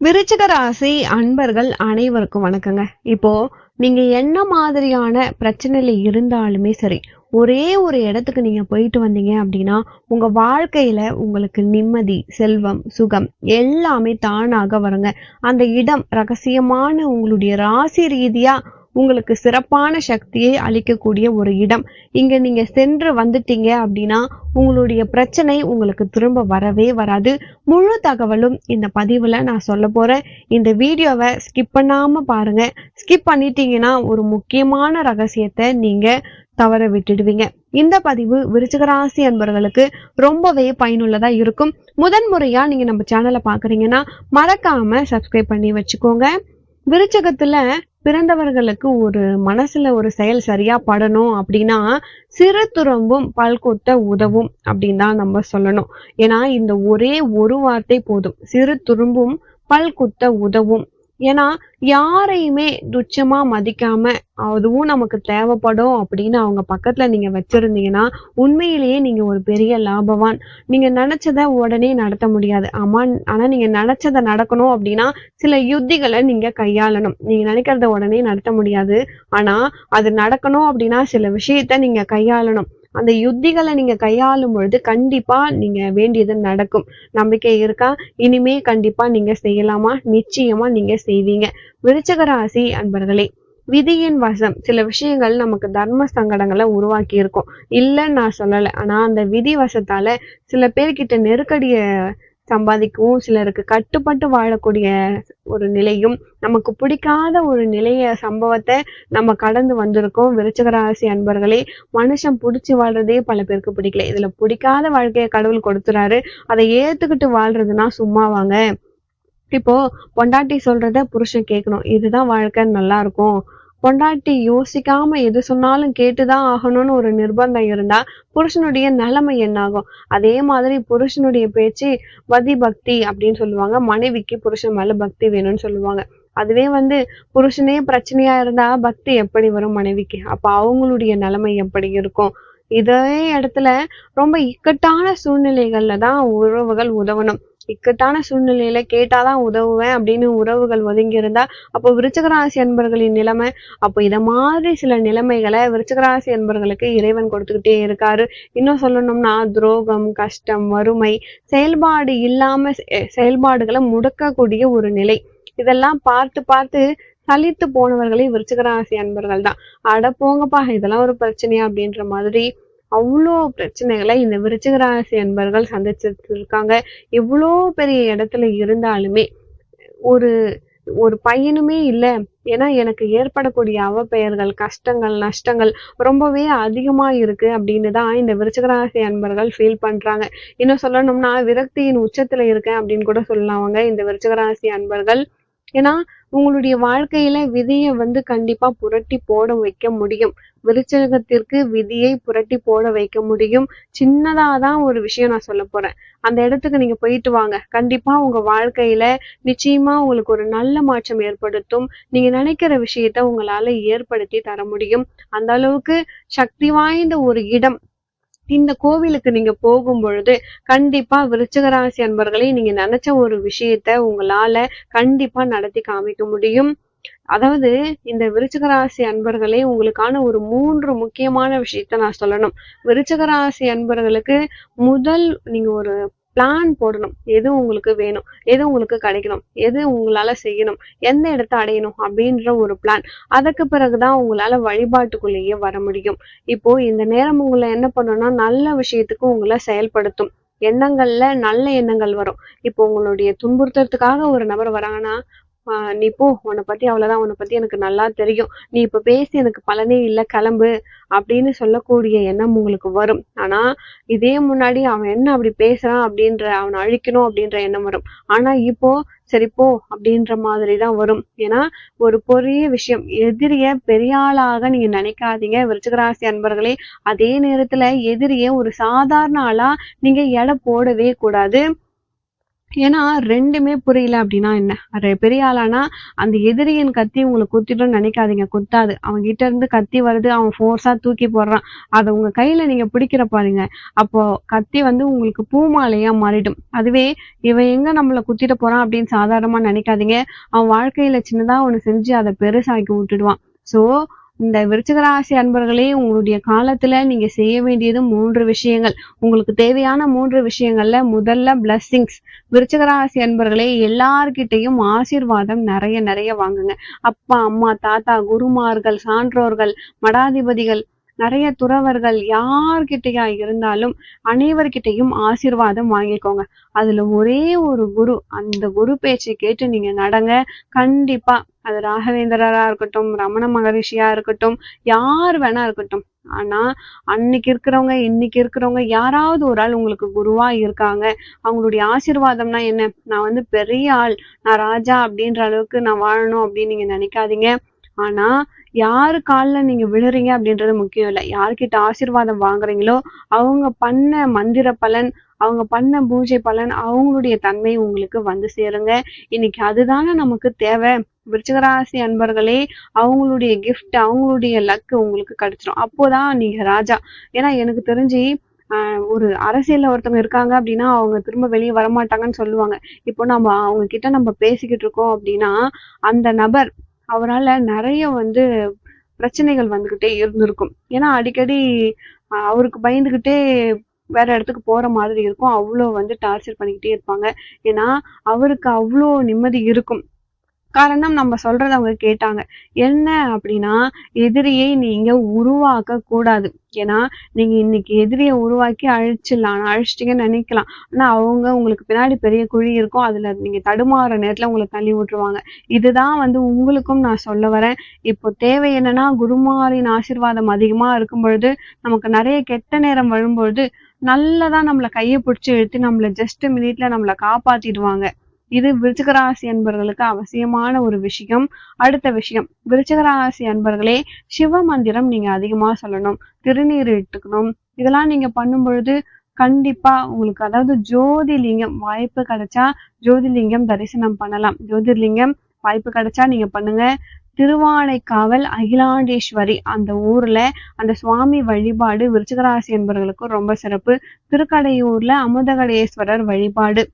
விருச்சிக ராசி அன்பர்கள் அனைவருக்கும் வணக்கங்க. இப்போ நீங்க என்ன மாதிரியான பிரச்சனையில இருந்தாலுமே சரி ஒரே ஒரு இடத்துக்கு நீங்க போயிட்டு வந்தீங்க அப்படின்னா உங்க வாழ்க்கையில உங்களுக்கு நிம்மதி செல்வம் சுகம் எல்லாமே தானாக வருங்க. அந்த இடம் ரகசியமான உங்களுடைய ராசி ரீதியா உங்களுக்கு சிறப்பான சக்தியை அளிக்கக்கூடிய ஒரு இடம். இங்க நீங்க சென்று வந்துட்டீங்க அப்படின்னா உங்களுடைய பிரச்சனை உங்களுக்கு திரும்ப வரவே வராது. முழு தகவலும் இந்த பதிவுல நான் சொல்ல போறேன். இந்த வீடியோவை ஸ்கிப் பண்ணாம பாருங்க. ஸ்கிப் பண்ணிட்டீங்கன்னா ஒரு முக்கியமான ரகசியத்தை நீங்க தவற விட்டுடுவீங்க. இந்த பதிவு விருச்சிகராசி அன்பர்களுக்கு ரொம்பவே பயனுள்ளதா இருக்கும். முதன்முறையா நீங்க நம்ம சேனலை பாக்குறீங்கன்னா மறக்காம சப்ஸ்கிரைப் பண்ணி வச்சுக்கோங்க. விருச்சகத்துல பிறந்தவர்களுக்கு ஒரு மனசுல ஒரு செயல் சரியா படணும் அப்படின்னா சிறு துறம்பும் பல்கொத்த உதவும் அப்படின்னு தான் நம்ம சொல்லணும். ஏன்னா இந்த ஒரே ஒரு வார்த்தை போதும். சிறு துரும்பும் பல்குத்த உதவும் ஏன்னா யாரையுமே துச்சமா மதிக்காம அதுவும் நமக்கு தேவைப்படும் அப்படின்னு அவங்க பக்கத்துல நீங்க வச்சிருந்தீங்கன்னா உண்மையிலேயே நீங்க ஒரு பெரிய லாபவான். நீங்க நினைச்சத உடனே நடத்த முடியாது. ஆமா ஆனா நீங்க நினைச்சத நடக்கணும் அப்படின்னா சில யுத்திகளை நீங்க கையாளணும். நீங்க நினைக்கிறத உடனே நடத்த முடியாது. ஆனா அது நடக்கணும் அப்படின்னா சில விஷயத்த நீங்க கையாளணும். அந்த யுத்திகளை நீங்கள் கையாளும் பொழுது கண்டிப்பாக நீங்கள் வேண்டியது நடக்கும். நம்பிக்கை இருக்கா? இனிமே கண்டிப்பாக நீங்கள் செய்யலாமா? நிச்சயமாக நீங்கள் செய்வீங்க. விருச்சக ராசி அன்பர்களே விதியின் வசம். சில விஷயங்கள் நமக்கு தர்ம சங்கடங்களை உருவாக்கி இருக்கும். இல்லைன்னு நான் சொல்லலை. ஆனால் அந்த விதி வசத்தால சில பேர்கிட்ட நெருக்கடியை சம்பாதிக்கவும் சிலருக்கு. கட்டுப்பட்டு வாழக்கூடிய ஒரு நிலையும் நமக்கு பிடிக்காத ஒரு நிலைய சம்பவத்தை நம்ம கடந்து வந்திருக்கோம். விருச்சகராசி அன்பர்களே மனுஷன் பிடிச்சி வாழ்றதே பல பேருக்கு பிடிக்கல. இதுல பிடிக்காத வாழ்க்கையை கடவுள் கொடுத்துறாரு. அதை ஏத்துக்கிட்டு வாழ்றதுன்னா சும்மாவாங்க. இப்போ பொண்டாட்டி சொல்றத புருஷன் கேட்கணும். இதுதான் வாழ்க்கை நல்லா இருக்கும். பொண்டாட்டி யோசிக்காம எது சொன்னாலும் கேட்டுதான் ஆகணும்னு ஒரு நிர்பந்தம் இருந்தா புருஷனுடைய நிலைமை என்ன ஆகும் அதே மாதிரி புருஷனுடைய பேச்சு பதி பக்தி அப்படின்னு சொல்லுவாங்க. மனைவிக்கு புருஷன் மேல பக்தி வேணும்னு சொல்லுவாங்க. அதுவே வந்து புருஷனே பிரச்சனையா இருந்தா பக்தி எப்படி வரும் மனைவிக்கு? அப்ப அவங்களுடைய நிலைமை எப்படி இருக்கும்? இதே இடத்துல ரொம்ப இக்கட்டான சூழ்நிலைகள்ல தான் உறவுகள் உதவணும். இக்கட்டான சூழ்நிலையில கேட்டாதான் உதவுவேன் அப்படின்னு உறவுகள் ஒதுங்கி இருந்தா அப்போ விருச்சகராசி அன்பர்களின் நிலைமை அப்போ இதை மாதிரி சில நிலைமைகளை விருச்சகராசி அன்பர்களுக்கு இறைவன் கொடுத்துக்கிட்டே இருக்காரு. இன்னும் சொல்லணும்னா துரோகம் கஷ்டம் வறுமை செயல்பாடு இல்லாம செயல்பாடுகளை முடக்கக்கூடிய ஒரு நிலை. இதெல்லாம் பார்த்து பார்த்து சலித்து போனவர்களே விருச்சகராசி அன்பர்கள் தான். அட போங்கப்பா இதெல்லாம் ஒரு பிரச்சனையா அப்படின்ற மாதிரி அவ்வளோ பிரச்சனைகளை இந்த விருச்சிக ராசி அன்பர்கள் சந்திச்சிட்டு இருக்காங்க எவ்வளோ பெரிய இடத்துல இருந்தாலுமே ஒரு ஒரு பையனுமே இல்லை. ஏன்னா எனக்கு ஏற்படக்கூடிய அவப்பெயர்கள் கஷ்டங்கள் நஷ்டங்கள் ரொம்பவே அதிகமாக இருக்குது அப்படின்னு தான் இந்த விருச்சகராசி அன்பர்கள் ஃபீல் பண்ணுறாங்க இன்னும் சொல்லணும்னா விரக்தியின் உச்சத்தில் இருக்கேன் அப்படின்னு கூட சொல்லலாம் அவங்க. இந்த விருச்சகராசி அன்பர்கள் ஏன்னா உங்களுடைய வாழ்க்கையில விதியை வந்து கண்டிப்பா புரட்டி போட வைக்க முடியும். விருச்சகத்திற்கு விதியை புரட்டி போட வைக்க முடியும். சின்னதாதான் ஒரு விஷயம் நான் சொல்ல போறேன். அந்த இடத்துக்கு நீங்க போயிட்டு வாங்க. கண்டிப்பா உங்க வாழ்க்கையில நிச்சயமா உங்களுக்கு ஒரு நல்ல மாற்றம் ஏற்படுத்தும். நீங்க நினைக்கிற விஷயத்த உங்களால ஏற்படுத்தி தர முடியும். அந்த அளவுக்கு சக்தி வாய்ந்த ஒரு இடம் இந்த கோவிலுக்கு நீங்க போகும் பொழுது கண்டிப்பா விருச்சிகராசி அன்பர்களே நீங்க நினைச்ச ஒரு விஷயத்த உங்களால கண்டிப்பா நடத்தி காமிக்க முடியும். அதாவது இந்த விருச்சிகராசி அன்பர்களே உங்களுக்கான ஒரு மூன்று முக்கியமான விஷயத்த நான் சொல்லணும். விருச்சிகராசி அன்பர்களுக்கு முதல் நீங்க ஒரு பிளான் போடணும். எது உங்களுக்கு வேணும்? எது உங்களுக்கு கிடைக்கணும்? எது உங்களால செய்யணும்? எந்த இடத்த அடையணும்? அப்படின்ற ஒரு பிளான் அதுக்கு பிறகுதான் உங்களால வழிபாட்டுக்குள்ளேயே வர முடியும். இப்போ இந்த நேரம் உங்களை என்ன பண்ணணும்னா நல்ல விஷயத்துக்கு உங்களை செயல்படுத்தும். எண்ணங்கள்ல நல்ல எண்ணங்கள் வரும். இப்போ உங்களுடைய துன்புறுத்துறதுக்காக ஒரு நபர் வராங்கன்னா நீ போ உன்னை பத்தி அவ்வளவுதான் உன்னை பத்தி எனக்கு நல்லா தெரியும். நீ இப்ப பேசி எனக்கு பலனே இல்லை கிளம்பு அப்படின்னு சொல்லக்கூடிய எண்ணம் உங்களுக்கு வரும். ஆனா இதே முன்னாடி அவன் என்ன அப்படி பேசுறான் அப்படின்ற அவனை அழிக்கணும் அப்படின்ற எண்ணம் வரும். ஆனா இப்போ சரி போ அப்படின்ற மாதிரிதான் வரும். ஏன்னா ஒரு பெரிய விஷயம் எதிரிய பெரிய ஆளாக நீங்க நினைக்காதீங்க. விருச்சகராசி அன்பர்களே அதே நேரத்துல எதிரிய ஒரு சாதாரண ஆளா நீங்க எடை போடவே கூடாது. ஏன்னா ரெண்டுமே புரியல அப்படின்னா என்ன? அது பெரிய ஆளானா அந்த எதிரியின் கத்தி உங்களை குத்திட்டோம்னு நினைக்காதீங்க. குத்தாது. அவங்க கிட்ட இருந்து கத்தி வருது. அவன் ஃபோர்ஸா தூக்கி போடுறான். அதை உங்க கையில நீங்க பிடிக்கிற பாருங்க. அப்போ கத்தி வந்து உங்களுக்கு பூமாலையா மாறிடும். அதுவே இவன் எங்க நம்மள குத்திட்டு போறான் அப்படின்னு சாதாரணமா நினைக்காதீங்க. அவன் வாழ்க்கையில சின்னதா ஒண்ணு செஞ்சு அதை பெருசாக்கி விட்டுடுவான். சோ இந்த விருச்சிக ராசி அன்பர்களே உங்களுடைய காலத்துல நீங்க செய்ய வேண்டியது மூன்று விஷயங்கள். உங்களுக்கு தேவையான மூன்று விஷயங்கள்ல முதல்ல பிளஸ்ஸிங்ஸ் விருச்சிக ராசி அன்பர்களே எல்லார்கிட்டையும் ஆசீர்வாதம் நிறைய நிறைய வாங்குங்க. அப்பா அம்மா தாத்தா குருமார்கள் சான்றோர்கள் மடாதிபதிகள் நிறைய துறவர்கள் யார்கிட்டயா இருந்தாலும் அனைவர்கிட்டையும் ஆசீர்வாதம் வாங்கிக்கோங்க. அதுல ஒரே ஒரு குரு அந்த குரு பேச்சை கேட்டு நீங்க நடங்க. கண்டிப்பா அது ராகவேந்திரரா இருக்கட்டும் ரமண மகரிஷியா இருக்கட்டும் யார் வேணா இருக்கட்டும். ஆனா அன்னைக்கு இருக்கிறவங்க இன்னைக்கு இருக்கிறவங்க யாராவது ஒரு ஆள் உங்களுக்கு குருவா இருக்காங்க. அவங்களுடைய ஆசீர்வாதம்னா என்ன? நான் வந்து பெரிய ஆள் நான் ராஜா அப்படின்ற அளவுக்கு நான் வாழணும் அப்படின்னு நீங்க நினைக்காதீங்க. ஆனா யாரு காலில் நீங்க விழுறீங்க அப்படின்றது முக்கியம் இல்லை. யார்கிட்ட ஆசீர்வாதம் வாங்குறீங்களோ அவங்க பண்ண மந்திர பலன் அவங்க பண்ண பூஜை பலன் அவங்களுடைய தன்மை உங்களுக்கு வந்து சேருங்க. இன்னைக்கு அதுதானே நமக்கு தேவை. விருச்சிகராசி அன்பர்களே அவங்களுடைய கிஃப்ட் அவங்களுடைய லக் உங்களுக்கு கிடைச்சிரும். அப்போதான் நீங்க ராஜா. ஏன்னா எனக்கு தெரிஞ்சு ஒரு அரசியல்ல ஒருத்தவங்க இருக்காங்க அப்படின்னா அவங்க திரும்ப வெளியே வரமாட்டாங்கன்னு சொல்லுவாங்க. இப்போ நம்ம அவங்க கிட்ட நம்ம பேசிக்கிட்டு இருக்கோம் அப்படின்னா அந்த நபர் அவரால் நிறைய வந்து பிரச்சனைகள் வந்துகிட்டே இருந்திருக்கும். ஏன்னா அடிக்கடி அவருக்கு பயந்துகிட்டே வேற இடத்துக்கு போற மாதிரி இருக்கும். அவ்வளோ வந்து டார்ச்சர் பண்ணிக்கிட்டே இருப்பாங்க. ஏன்னா அவருக்கு அவ்வளோ நிம்மதி இருக்கும். காரணம் நம்ம சொல்றத அவங்க கேட்டாங்க. என்ன அப்படின்னா எதிரியை நீங்க உருவாக்க கூடாது ஏன்னா நீங்க இன்னைக்கு எதிரியை உருவாக்கி அழிச்சிடலாம். அழிச்சிட்டீங்கன்னு நினைக்கலாம். ஆனா அவங்க உங்களுக்கு பின்னாடி பெரிய குழி இருக்கும். அதுல நீங்க தடுமாற நேரத்துல உங்களை தள்ளி விட்டுருவாங்க. இதுதான் வந்து உங்களுக்கும் நான் சொல்ல வரேன். இப்போ தேவை என்னன்னா குருமாரின் ஆசீர்வாதம் அதிகமா இருக்கும் பொழுது நமக்கு நிறைய கெட்ட நேரம் வரும்பொழுது நல்லதா நம்மள கையை பிடிச்சி இழுத்து நம்மள ஜஸ்ட் மினிட்ல நம்மள காப்பாத்திடுவாங்க. இது விருச்சிகராசி அன்பர்களுக்கு அவசியமான ஒரு விஷயம். அடுத்த விஷயம் விருச்சிகராசி அன்பர்களே சிவ மந்திரம் நீங்க அதிகமா சொல்லணும். திருநீர் இட்டுக்கணும் இதெல்லாம் நீங்க பண்ணும் பொழுது கண்டிப்பா உங்களுக்கு அதாவது ஜோதிலிங்கம் வாய்ப்பு கிடைச்சா ஜோதிலிங்கம் தரிசனம் பண்ணலாம். ஜோதிர்லிங்கம் வாய்ப்பு கிடைச்சா நீங்க பண்ணுங்க. திருவானைக்காவல் அகிலாண்டேஸ்வரி அந்த ஊர்ல அந்த சுவாமி வழிபாடு விருச்சிகராசி என்பவர்களுக்கு ரொம்ப சிறப்பு. திருக்கடையூர்ல அமுதகடேஸ்வரர் வழிபாடு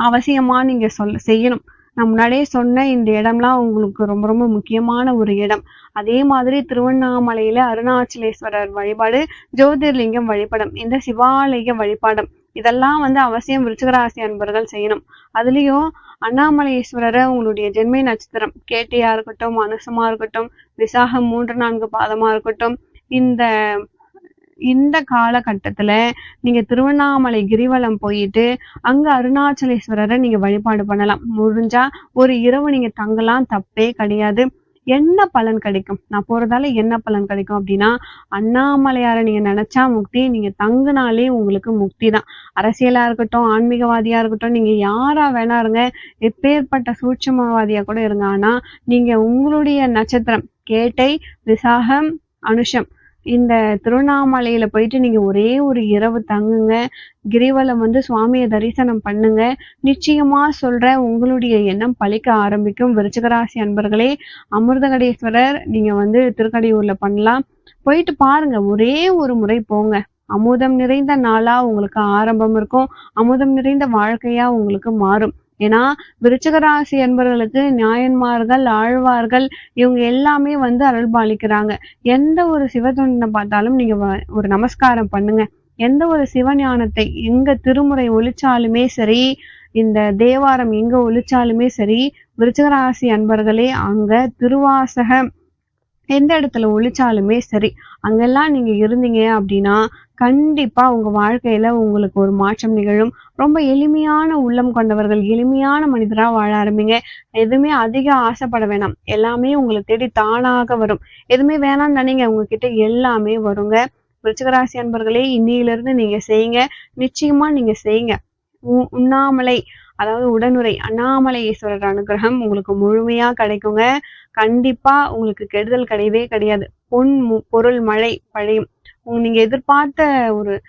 அவசியமா நீங்க சொல் செய்யணும். நான் முன்னாடியே சொன்ன இந்த இடம்லாம் உங்களுக்கு ரொம்ப ரொம்ப முக்கியமான ஒரு இடம். அதே மாதிரி திருவண்ணாமலையில அருணாச்சலேஸ்வரர் வழிபாடு ஜோதிர்லிங்கம் வழிபடம் இந்த சிவாலய வழிபாடம் இதெல்லாம் வந்து அவசியம் விருச்சிகராசி அன்பர்கள் செய்யணும். அதுலயும் அண்ணாமலையேஸ்வரரை உங்களுடைய ஜென்மை நட்சத்திரம் கேட்டையா இருக்கட்டும் அனுசமா இருக்கட்டும் விசாகம் மூன்று நான்கு பாதமா இருக்கட்டும் இந்த இந்த காலகட்டத்துல நீங்க திருவண்ணாமலை கிரிவலம் போயிட்டு அங்க அருணாச்சலேஸ்வரரை நீங்க வழிபாடு பண்ணலாம். முடிஞ்சா ஒரு இரவு நீங்க தங்கலாம் தப்பே கிடையாது. என்ன பலன் கிடைக்கும்? நான் போறதால என்ன பலன் கிடைக்கும் அப்படின்னா அண்ணாமலையாரை நீங்க நினைச்சா முக்தி நீங்க தங்குனாலே உங்களுக்கு முக்தி தான். அரசியலா இருக்கட்டும் ஆன்மீகவாதியா இருக்கட்டும் நீங்க யாரா வேணா இருங்க எப்பேற்பட்ட சூட்சமவாதியா கூட இருங்க. ஆனா நீங்க உங்களுடைய நட்சத்திரம் கேட்டை விசாகம் அனுஷம் இந்த திருவண்ணாமலையில போயிட்டு நீங்க ஒரே ஒரு இரவு தங்குங்க. கிரிவலம் வந்து சுவாமியை தரிசனம் பண்ணுங்க. நிச்சயமா சொல்றேன் உங்களுடைய எண்ணம் பழிக்க ஆரம்பிக்கும். விருச்சகராசி அன்பர்களே அமிர்தகடேஸ்வரர் நீங்க வந்து திருக்கடையூர்ல பண்ணலாம். போயிட்டு பாருங்க ஒரே ஒரு முறை போங்க. அமுதம் நிறைந்த நாளா உங்களுக்கு ஆரம்பம் இருக்கும். அமுதம் நிறைந்த வாழ்க்கையா உங்களுக்கு மாறும். ஏன்னா விருச்சகராசி என்பவர்களுக்கு நியாயன்மார்கள் ஆழ்வார்கள் இவங்க எல்லாமே வந்து அருள்பாலிக்கிறாங்க எந்த ஒரு சிவத்தொண்டனை பார்த்தாலும் நீங்க வ- ஒரு நமஸ்காரம் பண்ணுங்க. எந்த ஒரு சிவஞானத்தை எங்க திருமுறை ஒழிச்சாலுமே சரி இந்த தேவாரம் எங்க ஒழிச்சாலுமே சரி விருச்சகராசி அன்பர்களே அங்க திருவாசகம் எந்த இடத்துல ஒழிச்சாலுமே சரி அங்கெல்லாம் நீங்க இருந்தீங்க அப்படின்னா கண்டிப்பா உங்க வாழ்க்கையில உங்களுக்கு ஒரு மாற்றம் நிகழும். ரொம்ப எளிமையான உள்ளம் கொண்டவர்கள் எளிமையான மனிதரா வாழ ஆரம்பிங்க. எதுவுமே அதிக ஆசைப்பட வேணாம். எல்லாமே உங்களை தேடி தானாக வரும். எதுவுமே வேணாம்னு நினைங்க. உங்ககிட்ட எல்லாமே வருங்க. விருச்சிகராசி அன்பர்களே இன்னையிலிருந்து நீங்க செய்யுங்க. நிச்சயமா நீங்க செய்யுங்க. உ- உண்ணாமலை. அதாவது உடனுரை அண்ணாமலையேஸ்வரர் அனுகிரகம் உங்களுக்கு முழுமையா கிடைக்குங்க. கண்டிப்பா உங்களுக்கு கெடுதல் கிடையவே கிடையாது. பொன் மு- பொருள் மழை பழையும் நீங்க எதிர்பார்த்த ஒரு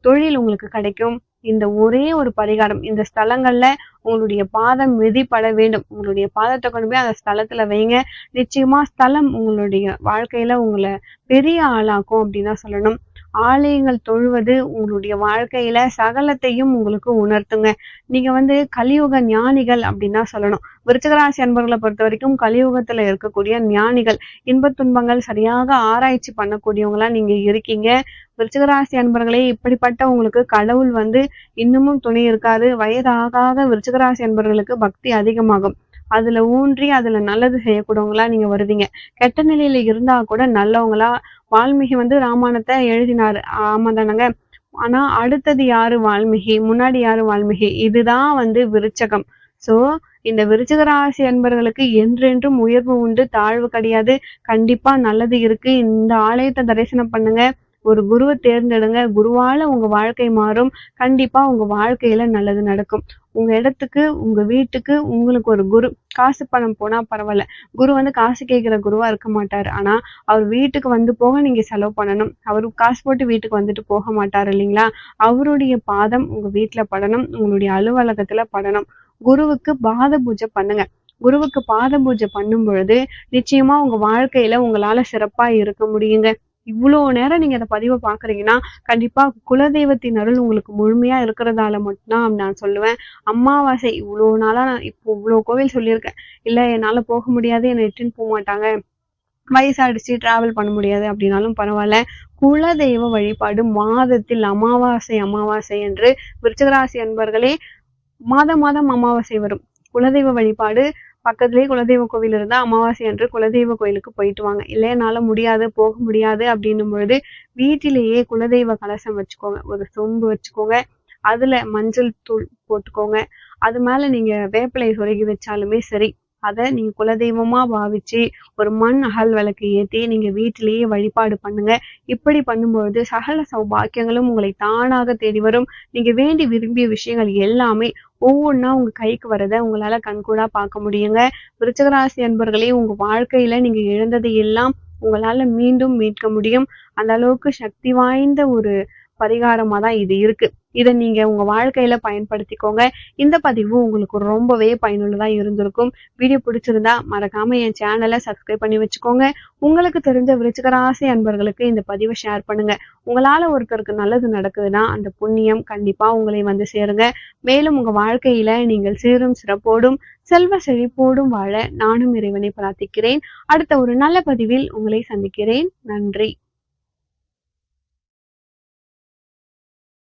தொழில் உங்களுக்கு கிடைக்கும். இந்த ஒரே ஒரு பரிகாரம் இந்த ஸ்தலங்கள்ல உங்களுடைய பாதம் மிதிப்பட வேண்டும். உங்களுடைய பாதத்தை கொண்டு போய் அந்த ஸ்தலத்துல வைங்க. நிச்சயமா ஸ்தலம் உங்களுடைய வாழ்க்கையில உங்களை பெரிய ஆளாக்கும் அப்படின்னு தான் சொல்லணும். ஆலயங்கள் தொழுவது உங்களுடைய வாழ்க்கையில சகலத்தையும் உங்களுக்கு உணர்த்துங்க. நீங்க வந்து கலியுக ஞானிகள் அப்படின்னு தான் சொல்லணும். விருச்சகராசி அன்பர்களை பொறுத்த வரைக்கும் கலியுகத்துல இருக்கக்கூடிய ஞானிகள் இன்பத் துன்பங்கள் சரியாக ஆராய்ச்சி பண்ணக்கூடியவங்களா நீங்க இருக்கீங்க. விருச்சகராசி அன்பர்களே இப்படிப்பட்ட உங்களுக்கு கடவுள் வந்து இன்னமும் துணை இருக்காது வயதாகாத விருச்சகராசி அன்பர்களுக்கு பக்தி அதிகமாகும். அதுல ஊன்றி அதுல நல்லது செய்யக்கூடியவங்களா நீங்க வருவீங்க. கெட்ட நிலையில இருந்தா கூட நல்லவங்களா வால்மீகி வந்து ராமாயணத்தை எழுதினாரு. ஆமா தானங்க? ஆனா அடுத்தது யாரு வால்மீகி? முன்னாடி யாரு வால்மீகி? இதுதான் வந்து விருச்சகம். சோ இந்த விருச்சிக ராசி அன்பர்களுக்கு என்றென்றும் உயர்வு உண்டு தாழ்வு கிடையாது. கண்டிப்பா நல்லது இருக்கு. இந்த ஆலயத்தை தரிசனம் பண்ணுங்க. ஒரு குருவை தேர்ந்தெடுங்க. குருவால உங்க வாழ்க்கை மாறும். கண்டிப்பா உங்க வாழ்க்கையில நல்லது நடக்கும். உங்க இடத்துக்கு உங்க வீட்டுக்கு உங்களுக்கு ஒரு குரு காசு பணம் போனா பரவாயில்ல. குரு வந்து காசு கேட்கிற குருவா இருக்க மாட்டாரு. ஆனா அவர் வீட்டுக்கு வந்து போக நீங்க செலவு பண்ணணும். அவரு காசு போட்டு வீட்டுக்கு வந்துட்டு போக மாட்டாரு இல்லைங்களா? அவருடைய பாதம் உங்க வீட்டுல படணும். உங்களுடைய அலுவலகத்துல படணும். குருவுக்கு பாத பூஜை பண்ணுங்க. குருவுக்கு பாத பூஜை பண்ணும் பொழுது நிச்சயமா உங்க வாழ்க்கையில உங்களால சிறப்பா இருக்க முடியுங்க. இவ்வளோ நேரம் நீங்கள் அதை பதிவை பார்க்குறீங்கன்னா கண்டிப்பாக குலதெய்வத்தின் அருள் உங்களுக்கு முழுமையாக இருக்கிறதால மட்டும்தான் நான் சொல்லுவேன். அமாவாசை இவ்வளோ நாளாக நான் இப்போ இவ்வளோ கோவில் சொல்லியிருக்கேன். இல்லை என்னால் போக முடியாது என்னை இட்டுன்னு போக மாட்டாங்க. வயசாயிடுச்சு டிராவல் பண்ண முடியாது அப்படின்னாலும் பரவாயில்ல. குலதெய்வ வழிபாடு மாதத்தில் அமாவாசை அமாவாசை என்று விருச்சகராசி அன்பர்களே மாதம் மாதம் அமாவாசை வரும். குலதெய்வ வழிபாடு பக்கத்துலேயே குலதெய்வ கோவில் இருந்தால் அமாவாசை அன்று குலதெய்வ கோயிலுக்கு போயிட்டு வாங்க. இல்லை முடியாது போக முடியாது அப்படின்னும் பொழுது வீட்டிலேயே குலதெய்வ கலசம் வச்சுக்கோங்க. ஒரு சொம்பு வச்சுக்கோங்க. அதுல மஞ்சள் தூள் போட்டுக்கோங்க. அது மேல நீங்க வேப்பிலை சொருகி வச்சாலுமே சரி. அதை நீங்க குலதெய்வமா பாவிச்சு ஒரு மண் அகல் விளக்கு ஏத்தி நீங்க வீட்டிலேயே வழிபாடு பண்ணுங்க. இப்படி பண்ணும்பொழுது சகல சௌபாக்கியங்களும் உங்களை தானாக தேடி வரும். நீங்க வேண்டி விரும்பிய விஷயங்கள் எல்லாமே ஒவ்வொன்றா உங்க கைக்கு வரதை உங்களால கண்கூடா பார்க்க முடியுங்க. விருச்சகராசி அன்பர்களே உங்க வாழ்க்கையில நீங்க இழந்ததை எல்லாம் உங்களால மீண்டும் மீட்க முடியும். அந்த அளவுக்கு சக்தி வாய்ந்த ஒரு பரிகாரமாக தான் இது இருக்கு. இதை நீங்க உங்க வாழ்க்கையில பயன்படுத்திக்கோங்க. இந்த பதிவு உங்களுக்கு ரொம்பவே பயனுள்ளதா இருந்திருக்கும். வீடியோ பிடிச்சிருந்தா மறக்காம என் சேனலை சப்ஸ்கிரைப் பண்ணி வச்சுக்கோங்க. உங்களுக்கு தெரிஞ்ச விருச்சிகராசி அன்பர்களுக்கு இந்த பதிவை ஷேர் பண்ணுங்க. உங்களால ஒருத்தருக்கு நல்லது நடக்குதுன்னா அந்த புண்ணியம் கண்டிப்பா உங்களை வந்து சேருங்க. மேலும் உங்க வாழ்க்கையில நீங்கள் சீரும் சிறப்போடும் செல்வ செழிப்போடும் வாழ நானும் இறைவனை பிரார்த்திக்கிறேன். அடுத்த ஒரு நல்ல பதிவில் உங்களை சந்திக்கிறேன். நன்றி.